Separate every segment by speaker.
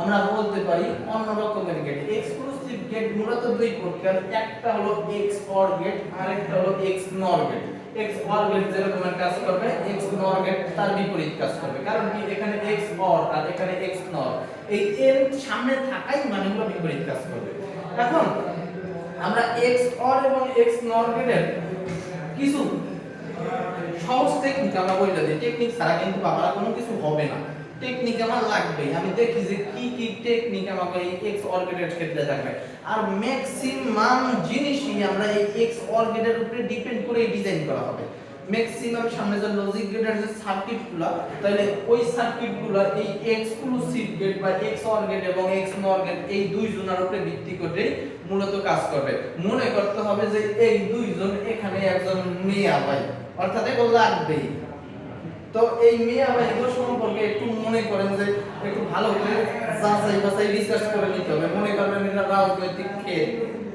Speaker 1: আমরা বলতে পারি অন্য রকমের গেট এক্সক্লুসিভ গেট মূলত দুই প্রকার। একটা হলো এক্স অর গেট আরেকটা হলো X NOR gate X OR gate যেরকমের কাজ করবে এক্স নর গেট তার বিপরীত কাজ করবে। কারণ কি? এখানে এক্স অর আর এখানে এক্স নর এই এর সামনে থাকাই মানে হলো বিপরীত কাজ করবে। এখন আমরা এক্স অর এবং এক্স নর গেটের কিছু সহজ টেকনিক আমরা বলে দিই। টেকনিক ছাড়া কিন্তু বাবারা কোনো কিছু হবে না। টেকনিক আমার লাগবেই আমি দেখি যে কি কি টেকনিক আমাকে এই এক্স অর্গেটের ক্ষেত্রে থাকবে। আর ম্যাক্সিমাম জিনিসই আমরা এই এক্স অর্গেটের উপরে ডিপেন্ড করে ডিজাইন করা হবে। ম্যাক্সিমাম সামনে যে লজিক গেটের যে সার্কিটগুলো তাহলে ওই সার্কিটগুলো এই এক্সক্লুসিভ গেট বা এক্স অর গেট এবং এক্স নর গেট এই দুই জনের উপরে ভিত্তি করে মূলত কাজ করবে। মনে করতে হবে যে এই দুইজন এখানে একজন মেয়ে ভাই অর্থাৎ এগুলো লাগবেই। তো এই মিয়া ভাই এগুলো সম্পর্কে একটু মনে করেন যে একটু ভালো করে যাচাই বাছাই রিসার্চ করে নিতে হবে। মনে করবেন এটা রাজনৈতিক ক্ষেত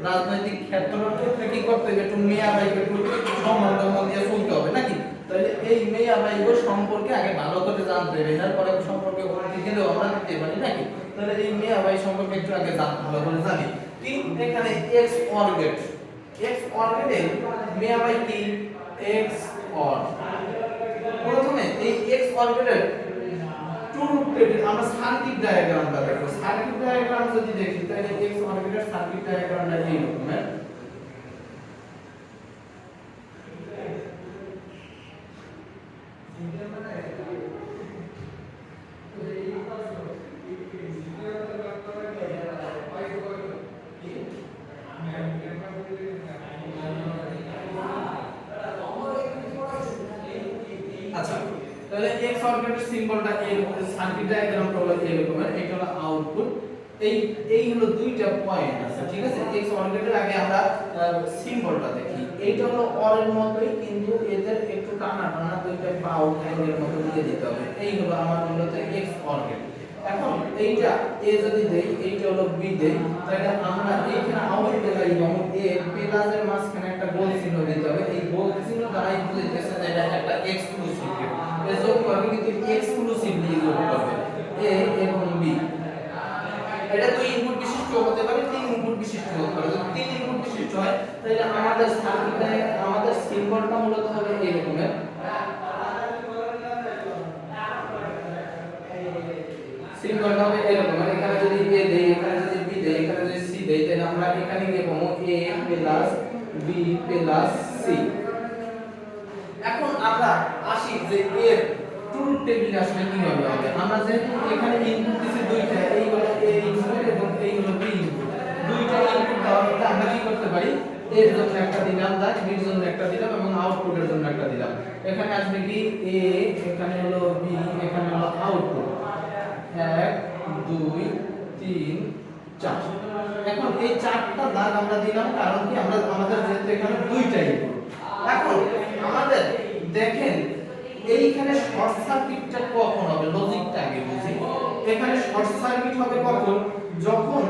Speaker 1: রাজনৈতিক ক্ষেত্রে কি করতে হবে? একটু মিয়া ভাই একটু টম্মান দিয়ে চলতে হবে, নাকি? তাহলে এই মিয়া ভাই এগুলো সম্পর্কে আগে ভালো করে জানতে হবে। এরপরে সম্পর্কে ওখানে গেলেও আমরা দিতে পারি, নাকি? তাহলে এই মিয়া ভাই সম্পর্কে একটু আগে ভালো করে জানি। কি এখানে এক্স অর্গেট এক্স অর্গেটে মিয়া ভাই কি? এক্স অর প্রথমে এই এক্স অরবিটাল টু রুটেড আমরা সার্কিট ডায়াগ্রামটা দেখো সার্কিট ডায়াগ্রাম যদি দেখি, তাহলে এক্স অরবিটাল সার্কিট ডায়াগ্রামটা এই রকমের আচ্ছা অরবিটাল সিম্বলটা এই সার্কিট ডায়াগ্রামটা হলো এরকমের এটা হলো আউটপুট এই এই হলো দুইটা পয়েন্ট আছে, ঠিক আছে? এক্স অরবিটালের আগে আমরা সিম্বলটা দেখি। এইটা হলো অর এর মতোই, কিন্তু এদের একটু টানা টানা দুইটা বাউ হ্যান্ডের মতো দিয়ে দিতে হবে। এই হলো আমার মূলত এক্স অরবিটাল এখন এইটা এ যদি দেই, এইটা হলো বি দেই, তাহলে আমরা এইখানে আউট দেখাই এবং এ প্লাসের মাঝখানে একটা গোল চিহ্ন দিতে হবে। এই গোল চিহ্ন দ্বারাই বুঝাইতেছে যে এটা একটা এক্সক্লুসিভ এ যোগ এক্সক্লুসিভলি যোগ করবে এ এবং বি। এটা দুই ইনপুট বিশিষ্ট হতে পারে, তিন ইনপুট বিশিষ্ট হতে পারে। যদি তিন ইনপুট বিশিষ্ট হয়, তাহলে আমাদের সার্কিটে আমাদের সিম্বলটা মূলত হবে এরকমের সিম্বলটা হবে এরকম মানে এখানে যদি এ দেই, এখানে যদি বি দেই, এখানে যদি সি দেই, তাহলে আমরা এখানে গিয়ে পাবো A plus B plus C এখন আমরা আসি যে এর ট্রুথ আসলে কীভাবে হবে আমরা যেহেতু এখানে ইনপুট দিছি দুইটা এই হলো এ ইনপুট এবং এই হলো বি দুইটা ইনপুট দেওয়ার পরে আমরা কি করতে পারি? এর জন্য একটা দিলাম দাগ বির জন্য একটা দিলাম এবং আউটপুটের জন্য একটা দিলাম। এখানে আসবে কি? এ এখানে হলো বি এখানে হলো আউটপুট এক, দুই, তিন, চার। এখন এই চারটা দাগ আমরা দিলাম কারণ কি? আমরা, আমাদের যেহেতু এখানে দুইটা ইনপুট এখন আমাদের দেখেন এইখানে শর্ট সার্কিটটা কখন হবে? লজিকটা আগে বুঝি। এখানে শর্ট সার্কিট হবে কখন? যখন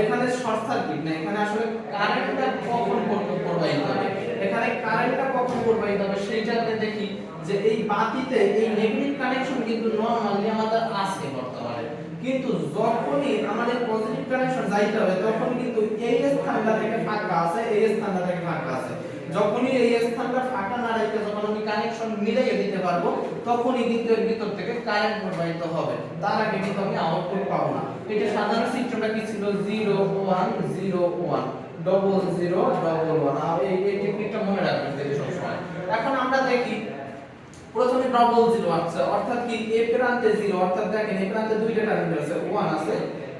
Speaker 1: এখানে শর্ট সার্কিট না, এখানে আসলে কারেন্টটা কখন প্রবাহিত হবে? এখানে কারেন্টটা কখন প্রবাহিত হবে সেইটাতে দেখি যে এই বাতিতে এই নেগেটিভ কানেকশন কিন্তু নরমালি আমাদের আছে বর্তমানে। কিন্তু যখনই আমাদের পজিটিভ কানেকশন যাইতে হবে, তখন কিন্তু এই স্থানটা থেকে ফাঁকা আছে, এই স্থানটা থেকে ফাঁকা আছে। যখনই এই স্থানটা ফাঁকা না রেখে যখন আমি কানেকশন মিলিয়ে দিতে পারব, তখনই কিন্তু ভিতর থেকে কারেন্ট প্রবাহিত হবে। তার আগে কিন্তু আমি আউটপুট পাবো না। এটা সাধারণ চিত্রটা কি ছিল? 0 1 0 1 ডবল জিরো ডবল ওয়ান এই টেকনিকটা মনে রাখবেন দেখে সবসময়। এখন আমরা দেখি, প্রথমে ডবল জিরো আছে, অর্থাৎ কি এ প্রান্তে জিরো অর্থাৎ দেখেন এ প্রান্তে দুইটা টার্মিনাল আছে। ওয়ান আছে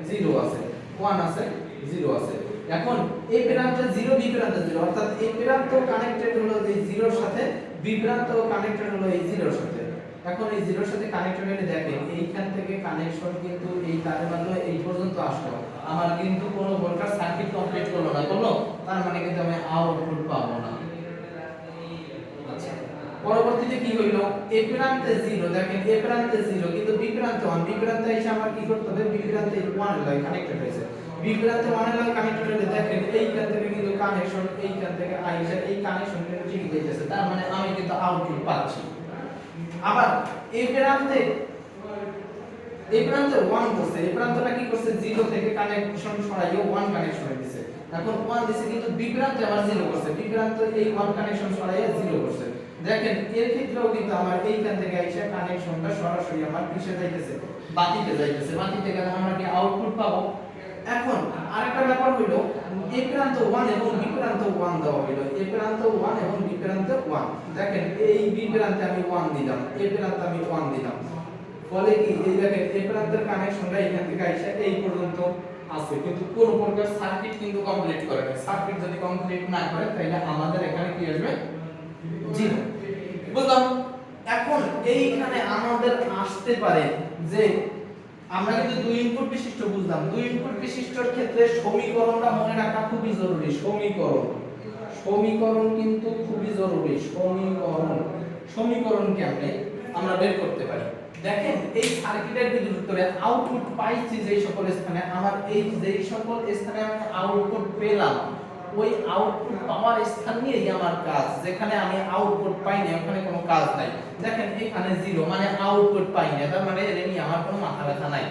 Speaker 1: জিরো আছে। ওয়ান আছে জিরো আছে। এখন এ প্রান্তে জিরো বি প্রান্তে জিরো অর্থাৎ এ প্রান্ত কানেক্টেড হলো এই জিরোর সাথে বি প্রান্ত কানেক্টেড হলো এই জিরোর সাথে। এখন এই জিরোর সাথে কানেক্টেড হলে দেখেন, এইখান থেকে কানেকশন কিন্তু এই তারের মাধ্যমে এই পর্যন্ত আসলো। আমার কিন্তু কোনো ভোল্টার সার্কিট কমপ্লিট করল না, করল? তার মানে কিন্তু আমি আউটপুট পাবো না। আচ্ছা পরবর্তীতে কি হইল? এ প্রান্তে 0 দেখেন এ প্রান্তে 0 কিন্তু বি প্রান্তে 1 বি প্রান্তে এসে আমার কি করতে হবে? বি প্রান্তে 1 লাইন কানেক্টেড হয়েছে। বি প্রান্তে 1 লাইন কানেক্টেড হলে দেখেন, এইখান থেকে কিন্তু কানেকশন এইখান থেকে আইসা এই কানেকশন কিন্তু ঠিক যাইতেছে। তার মানে আমি কিন্তু আউটপুট পাচ্ছি। আবার, এই প্রান্তে এই প্রান্তে 1 করছে, এই প্রান্তটা কি করছে? 0 থেকে কানেকশন সরাইয়ে 1 কানেকশন দিছে এখন 1 দিছে কিন্তু বি আবার 0 করছে। বি এই 1 কানেকশন সরাইয়ে 0 করছে। দেখেন, এর ক্ষেত্রেও কিন্তু আমার এইখান থেকে আইসা কানেকশনটা সরাসরি আমার কিসে যাইতেছে, বাতিতে যাইতেছে। বাতিতে গেলে আমরা কি আউটপুট পাবো? এখন আরেকটা ব্যাপার হইল, এ প্রান্ত 1 এবং বি প্রান্ত 1 দেওয়া হইল। এ প্রান্ত 1 এবং বি প্রান্ত 1 দেখেন এই বি প্রান্তে আমি 1 দিলাম, এ প্রান্তে আমি 1 দিলাম। ফলে কি? এই দেখেন এই প্রান্তের কানেকশনটা এখান থেকে আইসা এই পর্যন্ত আছে। কিন্তু কোন প্রকার সার্কিট কিন্তু কমপ্লিট করে না সার্কিট যদি কমপ্লিট না করে তাহলে আমাদের এখানে কি আসবে? জিরো বুঝলাম? এখন এইখানে আমাদের আসতে পারে যে আমরা কিন্তু দুই ইনপুট বিশিষ্ট বুঝলাম। দুই ইনপুট বিশিষ্টর ক্ষেত্রে সমীকরণটা মনে রাখা খুবই জরুরি, সমীকরণ। সমীকরণ কিন্তু খুবই জরুরি, সমীকরণ। সমীকরণ কেমনে আমরা বের করতে পারি। দেখেন, এই সার্কিটের ভিতরে আউটপুট পাইছি যেই সকল স্থানে, আমার এই যেই সকল স্থানে আমি আউটপুট পেলাম ওই আউটপুট পাওয়ার স্থান নিয়েই আমার কাজ। যেখানে আমি আউটপুট পাই না ওখানে কোনো কাজ নাই। দেখেন, এখানে জিরো মানে আউটপুট পাই না তার মানে এর নিয়ে আমার কোনো মাথা ব্যথা নাই।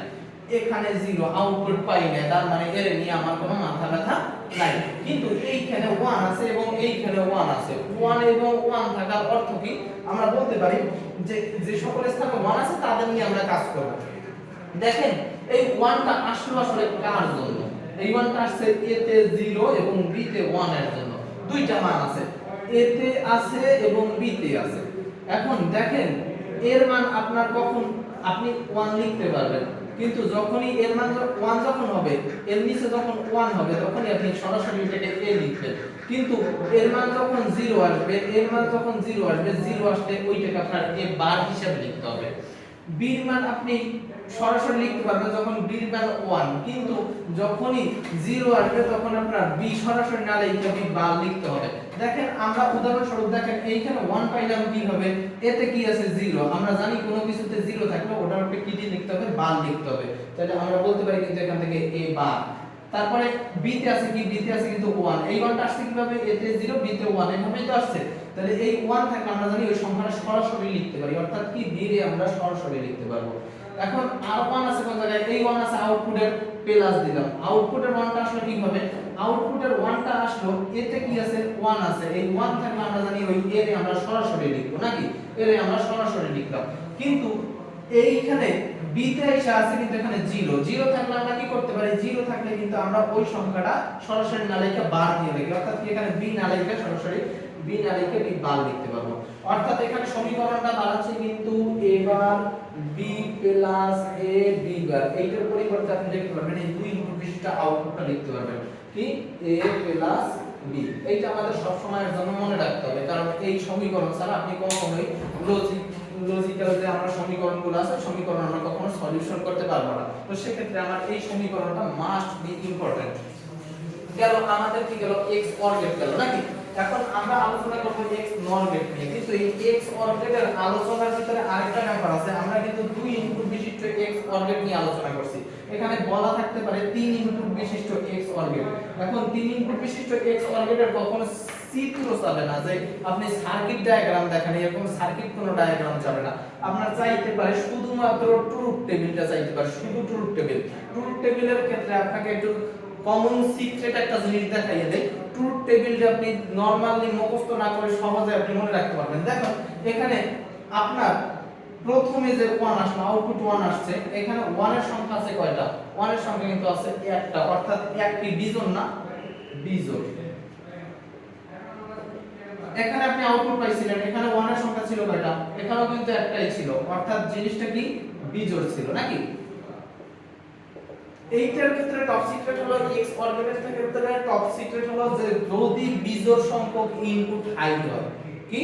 Speaker 1: এখানে জিরো আউটপুট পাই না তার মানে এর নিয়ে আমার কোনো মাথা ব্যথা নাই। কিন্তু এইখানে ওয়ান আছে এবং এইখানে ওয়ান আছে। ওয়ান এবং ওয়ান থাকার অর্থ কি? আমরা বলতে পারি যে যে সকল স্থানে ওয়ান আছে, তাদের নিয়ে আমরা কাজ করব। দেখেন, এই ওয়ানটা আসলো আসলে কার জন্য? এই আসছে এ 0 এবং বি 1 এর জন্য। দুইটা মান আছে। এ আছে এবং বি তে আছে। এখন দেখেন, এর মান আপনার কখন আপনি 1 লিখতে পারবেন। কিন্তু যখনই এর মান 1 যখন হবে, এর নিচে যখন 1 হবে, তখনই আপনি সরাসরি এটাকে a লিখবেন। কিন্তু এর মান যখন 0 আসবে, এর মান যখন 0 আসবে 0 আসলে ওইটাকে আপনার a বার হিসাবে লিখতে হবে। এর মান আপনি সরাসরি লিখতে পারবেন যখন b এর মান 1 কিন্তু যখনই 0 আসবে তখন আপনার b সরাসরি না লিখে b বার লিখতে হবে। দেখেন, আমরা উদাহরণস্বরূপ দেখেন, এইখানে 1 পাইলাম কি হবে? এতে কি আছে 0 আমরা জানি কোনো কিছুতে 0 থাকলে ওটার উপরে কি দিয়ে লিখতে হবে? বার লিখতে হবে। তাহলে আমরা বলতে পারি কিন্তু এখান থেকে a বার তারপরে b তে আছে কি? b তে আছে কিন্তু 1 এই 1টা আসছে কীভাবে? a তে 0 b তে 1 এভাবেই তো আসছে। তাহলে এই 1 থাকলে আমরা জানি ওই সংখ্যাটা সরাসরি লিখতে পারি। অর্থাৎ কি? b রে আমরা সরাসরি লিখতে পারব। এখন আর 1 আছে কোন জায়গায়? এই 1 আছে আউটপুটের প্লাস দিলাম। আউটপুটের 1টা আসলে কি হবে? আউটপুটের 1টা আসলো, এতে কি আছে? 1 আছে। এই 1 থাকলে আমরা জানি ওই a রে আমরা সরাসরি লিখব, নাকি? A রে আমরা সরাসরি লিখলাম। কিন্তু এইখানে b তে এসে আছে কিন্তু এখানে 0 0 থাকলে আমরা কি করতে পারি? জিরো থাকলে কিন্তু আমরা ওই সংখ্যাটা সরাসরি না লিখে বার দিয়ে লিখি। অর্থাৎ এখানে বি না লিখে সরাসরি না লিখে b বার লিখতে পারব অর্থাৎ এখানে সমীকরণটা দাঁড়াচ্ছে কিন্তু a bar b plus a, b bar. এইটার পরিবর্তে আপনি পারবেন, এই দুই আউটপুটটা লিখতে পারবেন। কি? A প্লাস b এইটা আমাদের জন্য মনে রাখতে হবে, কারণ এই সমীকরণ ছাড়া আপনি কখনোই লজিক লজিক্যাল যে আমরা সমীকরণগুলো আছে, সমীকরণ আমরা কখনো সলিউশন করতে পারব না। তো সেক্ষেত্রে আমার এই সমীকরণটা মাস্ট বি ইম্পর্টেন্ট গেল, আমাদের কি গেল? অর্গেট গেল, নাকি? এখন আমরা আলোচনা করব x নরগেট নিয়ে। কিন্তু এই x অর্গেটের আলোচনার ভিতরে আরেকটা ব্যাপার আছে, আমরা কিন্তু দুই ইনপুট বিশিষ্ট x অর্গেট নিয়ে আলোচনা করছি। এখানে বলা থাকতে পারে তিন ইনপুট বিশিষ্ট x অর্গেট এখন তিন ইনপুট বিশিষ্ট x অর্গেটের কখনো চিত্র যাবে না যে আপনি সার্কিট ডায়াগ্রাম দেখেন, এরকম সার্কিট কোনো ডায়াগ্রাম যাবে না। আপনার চাইতে পারে শুধুমাত্র ট্রুথ টেবিলটা চাইতে পারে, শুধু ট্রুথ টেবিল ট্রুথ টেবিলের ক্ষেত্রে আপনাকে একটু কমন সিক্রেট একটা জিনিস দেখাইয়ে দেয় ট্রুথ টেবিলটা আপনি নরমালি মুখস্থ না করে সহজে আপনি মনে রাখতে পারবেন। দেখো এখানে আপনার প্রথমে যে 1 আসলো আউটপুট 1 আসছে, এখানে 1 এর সংখ্যা আছে কয়টা? 1 এর সংখ্যা কিন্তু আছে একটা, অর্থাৎ একটি বিজোড় না বিজোড় এখানে আপনি আউটপুট পাইছিলেন, এখানে 1 এর সংখ্যা ছিল কয়টা? এখানেও কিন্তু একটাই ছিল, অর্থাৎ জিনিসটা কি? বিজোড় ছিল, নাকি? এইটার ক্ষেত্রে টপ সিক্রেট হলো x অর্বিটাল ক্ষেত্রে টপ সিক্রেট হলো যে যদি বিজোড় সংখ্যক ইনপুট হাই হয়, কি?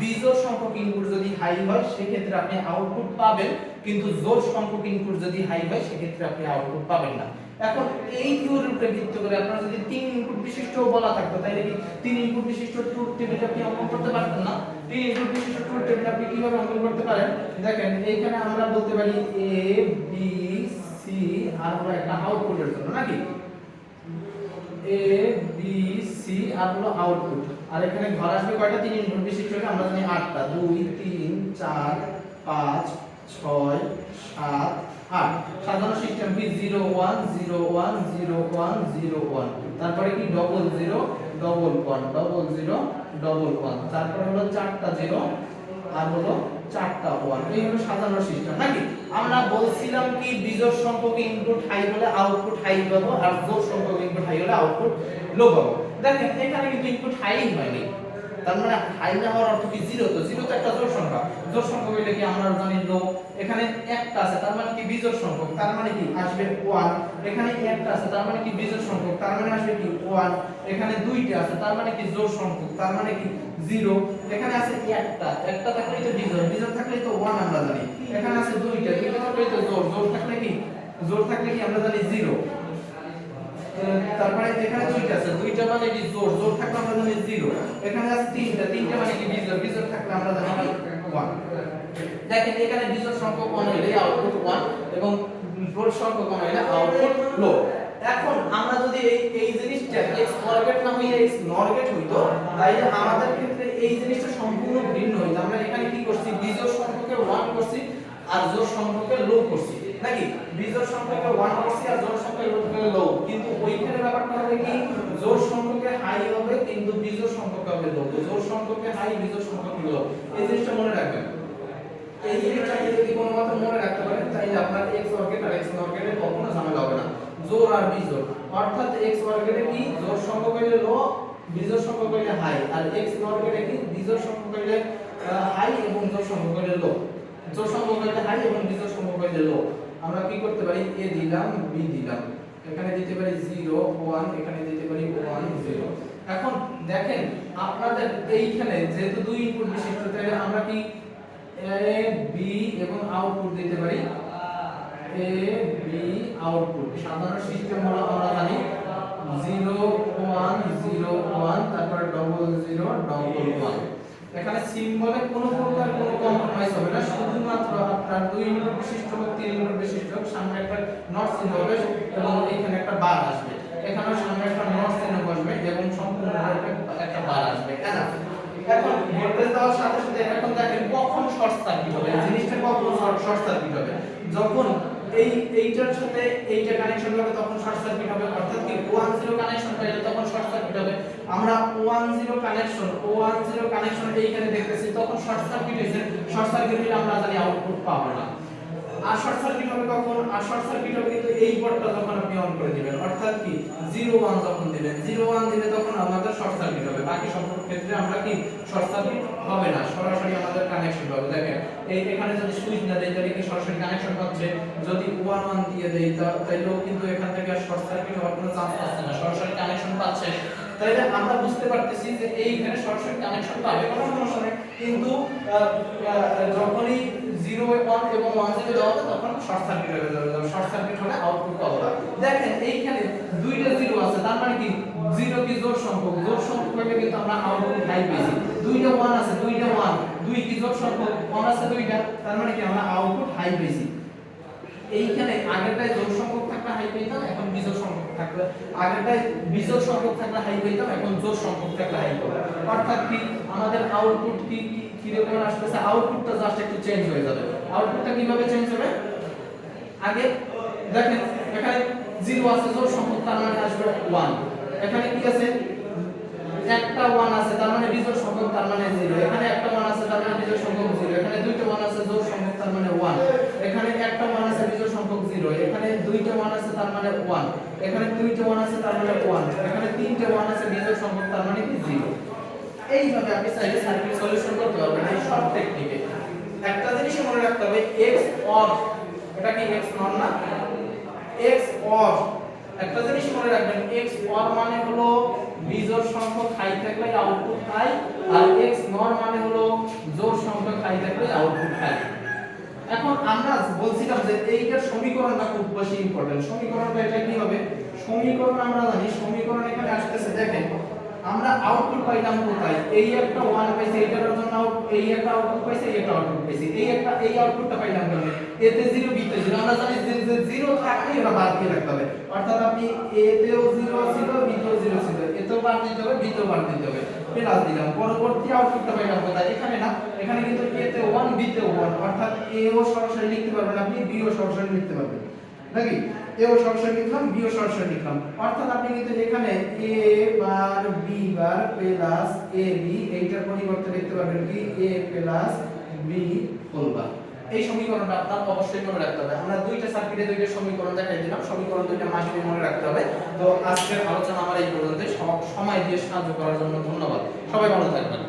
Speaker 1: বিজোড় সংখ্যক ইনপুট যদি হাই হয়, সেক্ষেত্রে আপনি আউটপুট পাবেন, কিন্তু জোড় সংখ্যক ইনপুট যদি হাই হয়, সেক্ষেত্রে আপনি আউটপুট পাবেন না। এখন এই উপরে ভিত্তি করে আপনারা যদি তিন ইনপুট বিশিষ্ট বলা থাকতো, তাহলে কি তিন ইনপুট বিশিষ্ট ট্রুথ টেবিল আপনি অঙ্কন করতে পারতেন না? তিন ইনপুট বিশিষ্ট ট্রুথ টেবিল আপনি কীভাবে অঙ্কন করতে পারেন? দেখেন, এইখানে আমরা বলতে পারি এ b c আর হলো একটা আউটপুটের জন্য, নাকি? A, b, c আর হলো আউটপুট আর এখানে ঘর আসবে কয়টা? তিন ইনপুট বিশিষ্ট হলে আমরা জানি আটটা। দুই, তিন, চার, পাঁচ, ছয়, সাত, আট। সাধারণ সিস্টেম কি? Zero one zero one zero one zero one তারপরে কি? Double zero double one double zero double one তারপরে হলো চারটা জিরো আর হলো চারটা ওয়ান এই হলো সাধারণ সিস্টেম নাকি? আমরা বলছিলাম কি, বিজোড় সংখ্যক ইনপুট হাই হলে আউটপুট হাই পাবো আর জোড় সংখ্যক ইনপুট হাই হলে আউটপুট লো পাবো। দেখেন, এখানে কিন্তু ইনপুট হাই হয়নি। তার মানে হাই না হওয়ার অর্থ কি? জিরো তো। জিরো তো একটা জোড় সংখ্যা। জোড় সংখ্যা হইলে কি আমরা জানি লো এখানে একটা আছে, তার মানে কি বিজোড় সংখ্যক? তার মানে কি? আসবে 1 এখানে একটা আছে, তার মানে কি বিজোড় সংখ্যক? তার মানে আসবে কি? 1 এখানে দুইটা আছে, তার মানে কি জোড় সংখ্যক, তার মানে কি 0 এখানে আছে একটা একটা থাকলেই তো বিজোড় বিজোড় থাকলেই তো 1 আমরা জানি। এখানে আছে দুইটা দুইটা থাকলেই তো জোড় জোড় থাকলে কি? জোড় থাকলে কি আমরা জানি 0 তারপরে এখানে দুইটা আছে, দুইটা মানে কি জোর জোর থাকলে আমরা জানি জিরো। এখানে আছে তিনটা তিনটা মানে কি বিজোড় বিজোড় থাকলে আমরা জানি ওয়ান দেখেন, এখানে বিজোড় সংখ্যক কোন হইলে আউটপুট ওয়ান এবং জোড় সংখ্যক কোন হইলে আউটপুট লো এখন আমরা যদি এই এই হইতো, তাইলে আমাদের ক্ষেত্রে এই জিনিসটা সম্পূর্ণ ভিন্ন আমরা এখানে কি করছি? বিজোড় সংখ্যকের 1 করছি আর জোড় সংখ্যকের লো করছি। নাকি? বিজোড় সংখ্যকে 1 করছি আর জোড় সংখ্যকে লো কিন্তু ওইখানে ব্যাপারটা কি? জোড় সংখ্যকে হাই হবে, কিন্তু বিজোড় সংখ্যকে হবে সংখ্যকে হাই বিজোড় লো এই জিনিসটা মনে রাখবেন। এই জিনিসটা যদি কোনো মতে মনে রাখতে পারেন তাহলে আপনার কখনো ঝামেলা হবে না। জোড় আর বিজোড় অর্থাৎ x অর্গেটে কি? জোড় সংখ্যক হইলে লো বিজোড় সংখ্যক হইলে হাই। আর x অর্গেটে কি? বিজোড় সংখ্যক হইলে হাই এবং জোড় সংখ্যক হইলে লো জোড় সংখ্যক হইলে হাই এবং বিজোড় সংখ্যক হইলে লো আমরা কি করতে পারি? a দিলাম, b দিলাম। এখানে দিতে পারি 0 1 এখানে দিতে পারি 1 0 এখন দেখেন, আপনাদের এইখানে যেহেতু দুই ইনপুট বিশিষ্ট, তাহলে আমরা কি a, b এবং আউটপুট দিতে পারি? A, b আউটপুট সাধারণ সিস্টেম হলো আমরা জানি 0 1 0 1 তারপর ডবল 0 ডবল 1 এখানে সিম্বলে কোনো প্রকার কোনো কম্প্রোমাইজ হবে না, শুধুমাত্র আপনার দুই ইউনিট বিশিষ্ট হোক, তিন ইউনিট বিশিষ্ট সামনে একটা নট চিহ্ন হবে এবং এখানে একটা বার আসবে। এখানেও সামনে একটা নট চিহ্ন বসবে এবং সম্পূর্ণ একটা বার আসবে এখন ভোল্টেজ দেওয়ার সাথে সাথে এখন দেখেন কখন শর্ট সার্কিট হবে জিনিসটা কখন শর্ট সার্কিট হবে? যখন এই, এইটার সাথে এইটা কানেকশন হবে, তখন শর্ট সার্কিট হবে। অর্থাৎ কি? 10 কানেকশন পাইলে তখন শর্ট সার্কিট হবে। আমরা 10 কানেকশন 10 কানেকশন এইখানে দেখতেছি, তখন শর্ট সার্কিট হইছে। শর্ট সার্কিট হলে আমরা জানি আউটপুট পাবো না। আর শর্ট সার্কিট হবে কখন? আর শর্ট সার্কিট হবে কিন্তু এই পোর্টটা যখন আপনি অন করে দিবেন, অর্থাৎ কি? 01 যখন দিবেন 01 দিলে তখন আমাদের শর্ট সার্কিট হবে। বাকি সব ক্ষেত্রে আমরা কি? শর্ট সার্কিট হবে না, সরাসরি আমাদের কানেকশন হবে দেখেন, এই এখানে যদি সুইচ না দেই তাহলে কি সরাসরি কানেকশন পাচ্ছে? যদি 11 দিয়ে দেই তাহলেও কিন্তু এখান থেকে শর্ট সার্কিট হওয়ার কোনো চান্স পাচ্ছে না, সরাসরি কানেকশন পাচ্ছে। তাহলে আমরা বুঝতে পারতেছি যে এইখানে সরাসরি কানেকশন পাবে কোনো সমস্যা নেই। কিন্তু যখনই 0 1 এবং 1 0 দেওয়া হবে তখন শর্ট সার্কিট হয়ে যাবে। শর্ট সার্কিট হলে আউটপুট পাবো না দেখেন, এইখানে দুইটা জিরো আছে, তার মানে কি? জিরো কি জোড় সংখ্যক? জোড় সংখ্যক হলে কিন্তু আমরা আউটপুট হাই পেয়েছি। দুইটা ওয়ান আছে, দুইটা ওয়ান দুই কি জোড় সংখ্যক? 1 আছে দুইটা। তার মানে কি আমরা আউটপুট হাই পেয়েছি। এইখানে আগেরটায় জোড় সংখ্যক থাকলে হাই পেতাম, এখন বিজোড় সংখ্যক? থাকলে আগেরটায় বিজোড় সংখ্যক থাকলে হাই পেতাম এখন জোড় সংখ্যক থাকলে হাই পাবো অর্থাৎ কি? আমাদের আউটপুট কি কি কি রকম আসতেছে? আউটপুটটা জাস্ট একটু চেঞ্জ হয়ে যাবে। আউটপুটটা কীভাবে চেঞ্জ হবে? আগে দেখেন, এখানে জিরো আছে, জোড় সংখ্যক তার মানে আসবে 1 এখানে কি আছে? একটা ওয়ান আছে, তার মানে বিজোড় সংখ্যক তার মানে জিরো এখানে একটা 1 আছে, তার মানে বিজোড় সংখ্যক জিরো এখানে দুইটা 1 আছে, জোড় সংখ্যক তার মানে ওয়ান এখানে একটা 1 আছে, বিজোড় সংখ্যক জিরো এখানে দুইটা 1 আছে, তার মানে 1 এখানে দুইটা 1 আছে, তার মানে 1 এখানে তিনটে 1 আছে বিজোড় সংখ্যক তার মানে কি? 0 এইভাবে আপনি চাইলে সার্কিট সলিউশন করতে পারবেন, এই শর্ট টেকনিকে একটা জিনিস মনে রাখতে হবে, x অর এটা কি x নর না? x অর একটা জিনিস মনে রাখবেন, x অর মানে হলো বিজোড় সংখ্যক হাই থাকলে আউটপুট হাই আর x নর মানে হলো জোড় সংখ্যক হাই থাকলে আউটপুট হাই এখন আমরা বলছিলাম যে এইটার সমীকরণটা খুব বেশি ইম্পর্টেন্ট সমীকরণটা এটা কি হবে? সমীকরণ আমরা জানি, সমীকরণ এখানে আসতেছে, দেখেন, আমরা আউটপুট পাইলাম কোথায়? এই একটা 1 পাইছে এটার জন্য এই একটা আউটপুট পাইছে, এই একটা আউটপুট পাইছে। এই একটা, এই আউটপুটটা পাইলাম কেন? এতে 0 বিতে 0 আমরা জানি যে 0 থাকলেই ওটা বাদ দিয়ে রাখতে হবে। অর্থাৎ আপনি এ তেও 0 ছিল বি তেও 0 ছিল। এতেও বাদ দিতে হবে বি তেও বাদ দিতে হবে। প্লাস দিলাম। পরবর্তী আউটপুটটা পাইলাম কোথায়? এখানে না, এখানে কিন্তু a তে 1 b তে 1 অর্থাৎ এ ও সরাসরি লিখতে পারবেন আপনি বি ও সরাসরি লিখতে পারবেন। নাকি? এ ও সরাসরি লিখলাম বি ও সরাসরি লিখলাম। অর্থাৎ আপনি কিন্তু এখানে A bar B bar plus A B এইটার পরিবর্তে লিখতে পারবেন কি? A plus B whole bar এই সমীকরণটা আপনার অবশ্যই মনে রাখতে হবে। আমরা দুইটা সার্কিটে দুইটা সমীকরণ দেখাই দিলাম। সমীকরণ দুইটা মাসে মনে রাখতে হবে। তো আজকের আলোচনা আমার এই পর্যন্ত সময় দিয়ে সাহায্য করার জন্য ধন্যবাদ। সবাই ভালো থাকবেন।